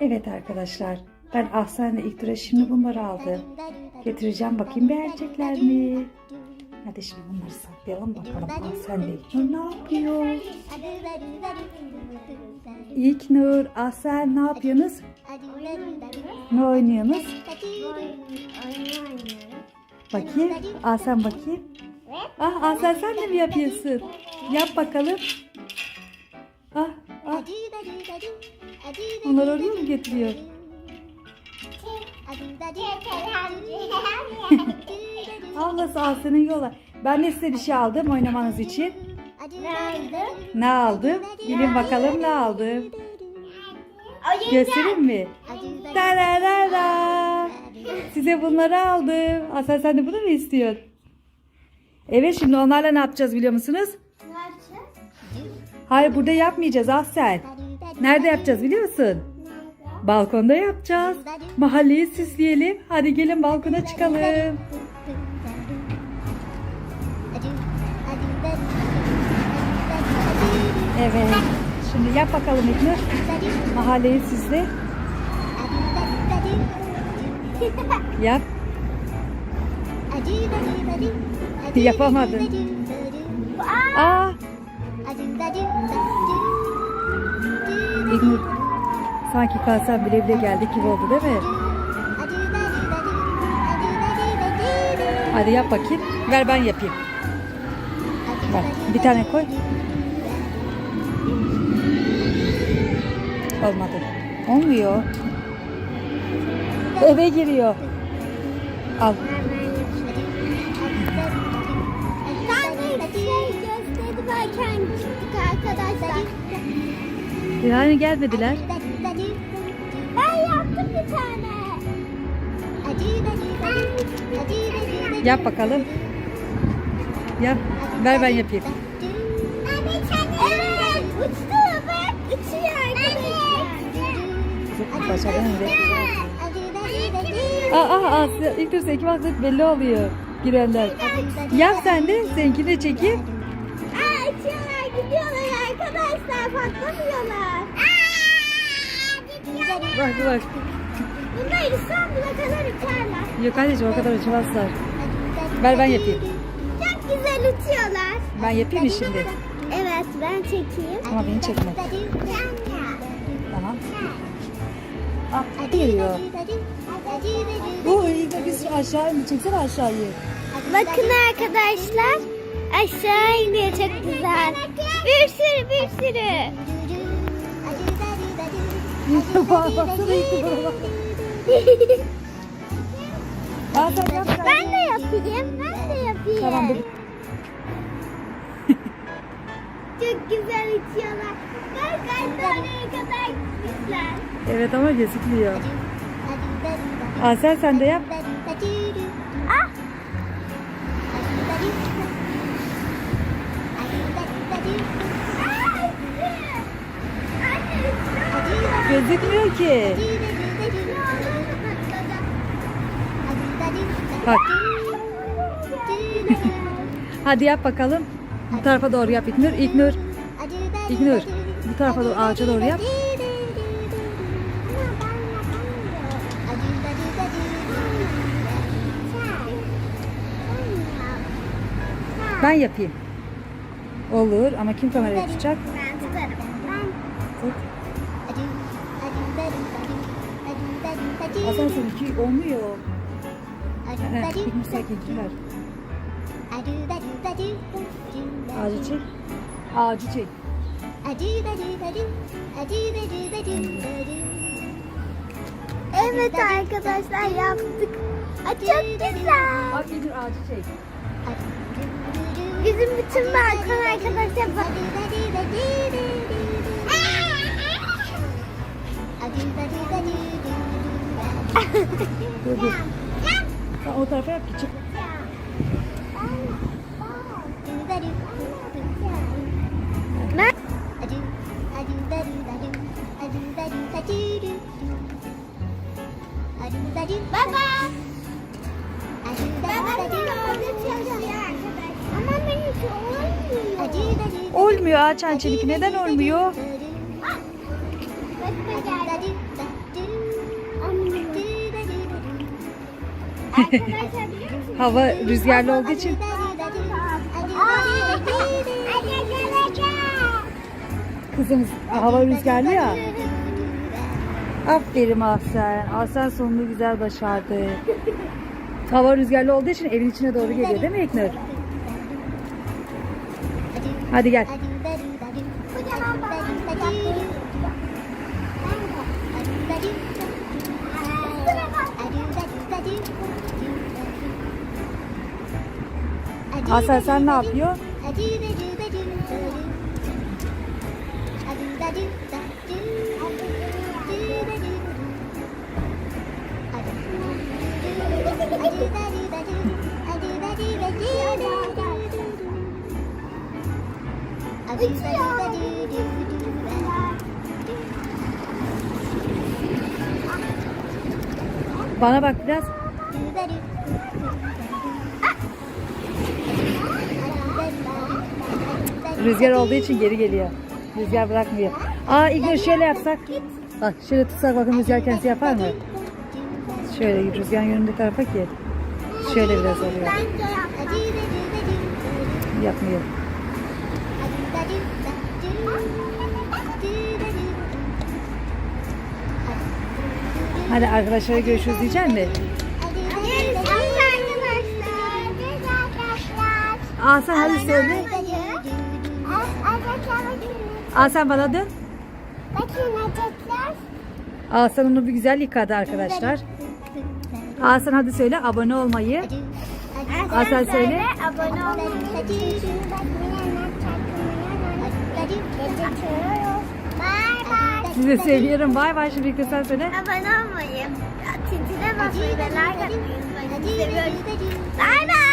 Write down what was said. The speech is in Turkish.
Evet arkadaşlar. Ben Ahsen'le ilk tura şimdi bunları aldım. Getireceğim bakayım beğenecekler mi? Hadi şimdi bunları saklayalım bakalım. Ahsen ile İlknur ne yapıyor? İlknur, Ahsen ne yapıyorsunuz? Ne oynuyorsunuz? Bakayım. Ahsen bakayım. Ah Ahsen sen de mi yapıyorsun? Yap bakalım. Ah ah. Onlar oraya mı getiriyor? Ablası Ahsen'in yola. Ben de size bir şey aldım oynamanız için. Ne aldım? Bilin bakalım ne aldım. Göstereyim mi? Tararara. Size bunları aldım. Asel sen de bunu mu istiyorsun? Evet şimdi onlarla ne yapacağız biliyor musunuz? Hayır burada yapmayacağız Asel. Nerede yapacağız biliyor musun? Balkonda yapacağız. Mahalleyi süsleyelim. Hadi gelin balkona çıkalım. Evet. Şimdi yap bakalım İlknur. Mahalleyi süsle. Yap. Yapamadın. Aa, İlknur. Sanki kalsam bile bile geldi gibi oldu değil mi? Hadi yap bakayım. Ver ben yapayım. Ver. Bir tane koy. Olmadı. Olmuyor. Eve giriyor. Al. Yani gelmediler. Ben yaptım bir tane. Yap bakalım. Yap. Ver ben yapayım. Evet uçtu bak uçuyor arkadaşlar. Başarılı? Aa, aa, aa. İlk dur iki belli oluyor. Girenler. Yap sen de. Seninkini de patlamıyorlar. Bak bak. Bunlar İstanbul'a kadar uçarlar. Yok anneciğim o kadar uçmazlar. Ver ben yapayım. Çok güzel uçuyorlar. Ben yapayım mı şimdi? Evet ben çekeyim. Ama beni çekme. Tamam. Ah geliyor. Bu iyi biz aşağı mı? Çeksene aşağıyı. Bakın arkadaşlar aşağı iniyor çok güzel. Bir sürü bir sürü. Baksana bak. Yap sen. ben de yapayım. Ben de yapayım. Tamam. Çok güzel uçuyorlar. Bak oraya kadar gitmişler. Evet ama gözükmüyor. Asel sen de yap. Gözükmüyor ki. Bak. Hadi yap bakalım. Bu tarafa doğru yap İknur. İknur. İknur. Bu tarafa doğru ağaca doğru yap. Ben yapayım. Olur ama kim kamerayı tutacak? Hasan seninki olmuyor. Ver. Ağacı çek. Ağacı çek. Evet arkadaşlar yaptık. Aa, Çok güzel. Bak İknur ağacı çek. Bizim bütün balkon arkadaşlar bak. O tarafa yap ki çık. Ben Baba. Olmuyor. Ağaç hançelik. Neden olmuyor? Hava rüzgarlı olduğu için kızımız hava rüzgarlı ya. Aferin Ahsen. Ahsen sonunu güzel başardı. Hava rüzgarlı olduğu için evin içine doğru geliyor değil mi İknur? Hadi gel. Hasan, sen ne yapıyorsun? Bana bak biraz. Rüzgar olduğu için geri geliyor. Rüzgar bırakmıyor. Aa İlknur şöyle yapsak. Bak şöyle tutsak bakın rüzgar kendisi yapar mı? Şöyle rüzgarın yönünde tarafa ki. Şöyle biraz oluyor. Yapmıyor. Hadi arkadaşlara görüşürüz diyecek mi? Aa sen hadi söyle. Aa sen bana dön. Aa sen onu bir güzel yıkadı arkadaşlar. Aa sen hadi söyle abone olmayı. Aa sen söyle. Abone olmayı. De seviyorum. Bay bay şimdi sen söyle. Abone olmayı. Tintine basmayı ve like atmayı. Bye bye.